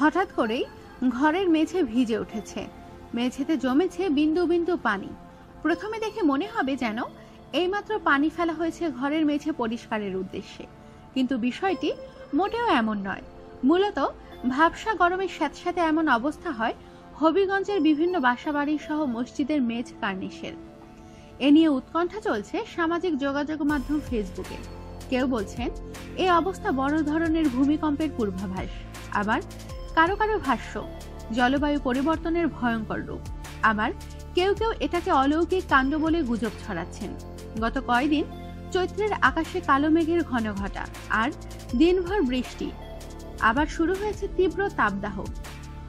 হঠাৎ করেই ঘরের মেঝে ভিজে উঠেছে। মেঝেতে জমেছে বিন্দু বিন্দু পানি। প্রথমে দেখে মনে হবে যেন এইমাত্র পানি ফেলা হয়েছে ঘরের মেঝে পরিষ্কারের উদ্দেশ্যে। কিন্তু বিষয়টি মোটেও এমন নয়। মূলত ভাবসা গরমের সাথে সাথে এমন অবস্থা হয় হবিগঞ্জের বিভিন্ন বাসাবাড়ি সহ মসজিদের মেঝ কার্নিশের। এ নিয়ে উৎকণ্ঠা চলছে সামাজিক যোগাযোগ মাধ্যম ফেসবুকে। কেউ বলছেন এই অবস্থা বড় ধরনের ভূমিকম্পের পূর্বাভাস। আবার কারও কারও ভাষ্য, জলবায়ু পরিবর্তনের ভয়ঙ্কর রূপ। আবার কেউ কেউ এটাকে অলৌকিক কাণ্ড বলে গুজব ছড়াচ্ছেন। গত কয়দিন চৈত্রের আকাশে কালো মেঘের ঘন ঘটা আর দিনভর বৃষ্টি। আবার শুরু হয়েছে তীব্র তাপদাহ।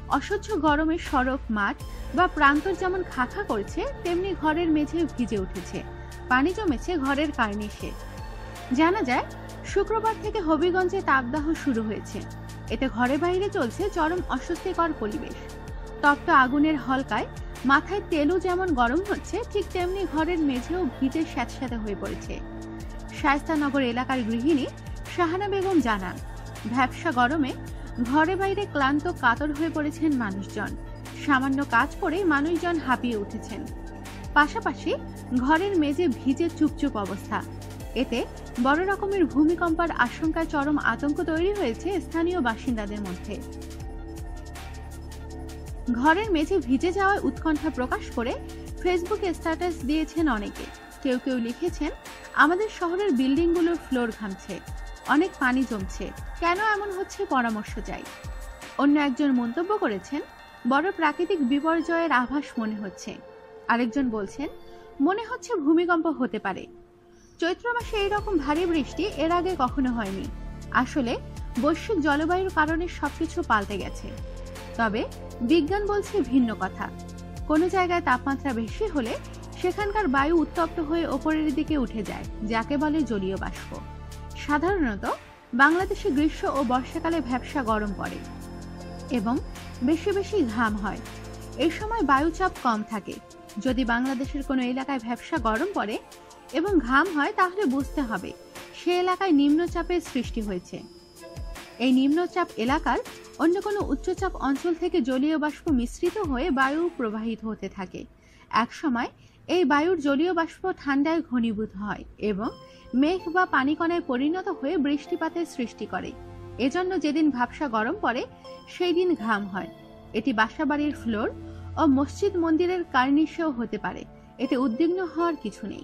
অসহ্য গরমে সড়ক, মাঠ বা প্রান্তর যেমন খাখা করছে, তেমনি ঘরের মেঝে ভিজে উঠেছে। পানি জমেছে ঘরের কার্নিশে। জানা যায়, শুক্রবার থেকে হবিগঞ্জে তাপদাহ শুরু হয়েছে। এতে ঘরে বাইরে চলছে চরম অস্বস্তিকর পরিবেশ। তপ্ত আগুনের হলকায় মাথায় তেলও যেমন গরম হচ্ছে, ঠিক তেমনি ঘরের মেঝেও ভিজে স্যাঁতস্যাঁতে হয়ে পড়েছে। শায়স্তানগর এলাকার গৃহিণী শাহানা বেগম জানান, ভ্যাবসা গরমে ঘরে বাইরে ক্লান্ত কাতর হয়ে পড়েছেন মানুষজন। সামান্য কাজ করে মানুষজন হাঁপিয়ে উঠেছেন। পাশাপাশি ঘরের মেঝে ভিজে চুপচুপ অবস্থা। এতে বড় রকমের ভূমিকম্পার আশঙ্কায় চরম আতঙ্ক তৈরি হয়েছে স্থানীয় বাসিন্দাদের মধ্যে। ঘরের মেঝে ভিজে যাওয়ায় উৎকণ্ঠা প্রকাশ করে ফেসবুকে স্ট্যাটাস দিয়েছেন অনেকে। কেউ কেউ লিখেছেন, আমাদের শহরের বিল্ডিংগুলোর ফ্লোর ঘামছে, অনেক পানি জমছে, কেন এমন হচ্ছে পরামর্শ চাই? অন্য একজন মন্তব্য করেছেন, বড় প্রাকৃতিক বিপর্যয়ের আভাস মনে হচ্ছে। আরেকজন বলছেন, মনে হচ্ছে ভূমিকম্প হতে পারে। চৈত্র মাসে এইরকম ভারী বৃষ্টি এর আগে কখনো হয়নি। আসলে বৈশ্বিক জলবায়ুর কারণে সবকিছু পাল্টে গেছে। তবে বিজ্ঞান বলছে ভিন্ন কথা। কোনো জায়গায় তাপমাত্রা বেশি হলে সেখানকার বায়ু উত্তপ্ত হয়ে ওপরের দিকে উঠে যায়, যাকে বলে জলীয় বাষ্প। সাধারণত বাংলাদেশে গ্রীষ্ম ও বর্ষাকালে ভ্যাবসা গরম পড়ে এবং বেশি বেশি ঘাম হয়। এই সময় বায়ুচাপ কম থাকে। যদি বাংলাদেশের কোনো এলাকায় ভ্যাবসা গরম পড়ে এবং ঘাম হয়, তাহলে বুঝতে হবে। সে এলাকায় নিম্নচাপের সৃষ্টি হয়েছে। এই নিম্নচাপ এলাকার অন্য কোনো উচ্চচাপ অঞ্চল থেকে জলীয় বাষ্প মিশ্রিত হয়ে বায়ু প্রবাহিত হতে থাকে। একসময় এই বায়ুর জলীয় বাষ্প ঠান্ডায় ঘনীভূত হয় এবং মেঘ বা পানিকণায় পরিণত হয়ে বৃষ্টিপাতের সৃষ্টি করে। এজন্য যেদিন ভাবসা গরম পড়ে সেই দিন ঘাম হয়। এটি বাসাবাড়ির ফ্লোর ও মসজিদ মন্দিরের কার্নিশেও হতে পারে। এতে উদ্বিগ্ন হওয়ার কিছু নেই।